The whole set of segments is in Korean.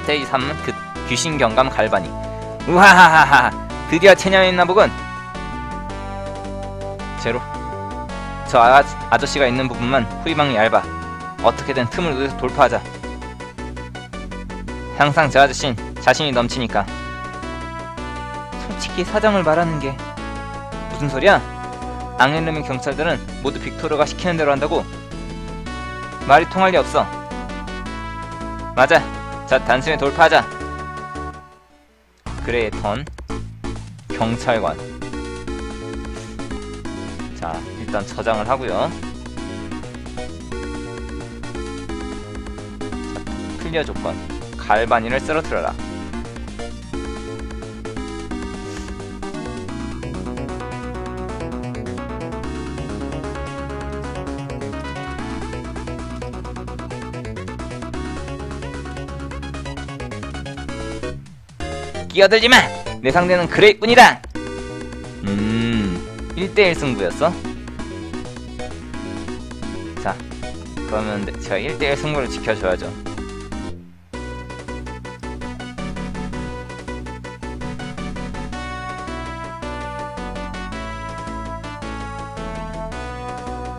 스테이지 3은 그 귀신 경감 갈바니. 우하하하하. 드디어 체념했나 보군. 제로. 저 아, 아저씨가 있는 부분만 후리방이 얇아. 어떻게든 틈을 노려서 돌파하자. 항상 저 아저씨는 자신이 넘치니까. 솔직히 사정을 말하는 게 무슨 소리야? 앙헬름의 경찰들은 모두 빅토르가 시키는 대로 한다고. 말이 통할 리 없어. 맞아 자 단숨에 돌파하자. 그레의 턴 경찰관. 자 일단 저장을 하고요. 자, 클리어 조건. 갈바니를 쓰러뜨려라 끼어들지만 내 상대는 그레이뿐이다! 음... 1대1 승부였어? 자, 그러면 제가 1대1 승부를 지켜줘야죠.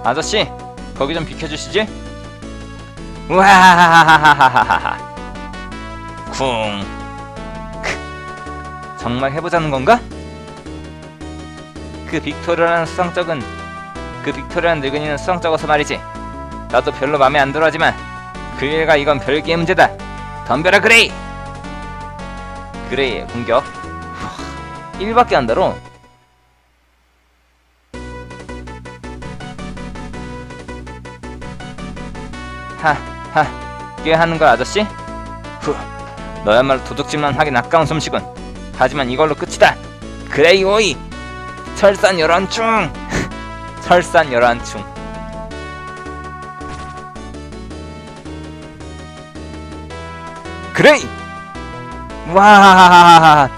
아저씨, 거기 좀 비켜주시지? 우와하하하하하하하 쿵 정말 해보자는 건가? 그 빅토르라는 수상적은 그 빅토르라는 늙은이는 수상적어서 말이지. 나도 별로 맘에 안 들어하지만 그 일과 이건 별개의 문제다. 덤벼라 그레이! 그레이의 공격. 1밖에 안 달어 하하 꽤 하는 걸 아저씨? 후 너야말로 도둑질만 하긴 아까운 솜씨군 하지만 이걸로 끝이다. 그레이 오이. 철산 열한충. 철산 열한충. 그레이. 와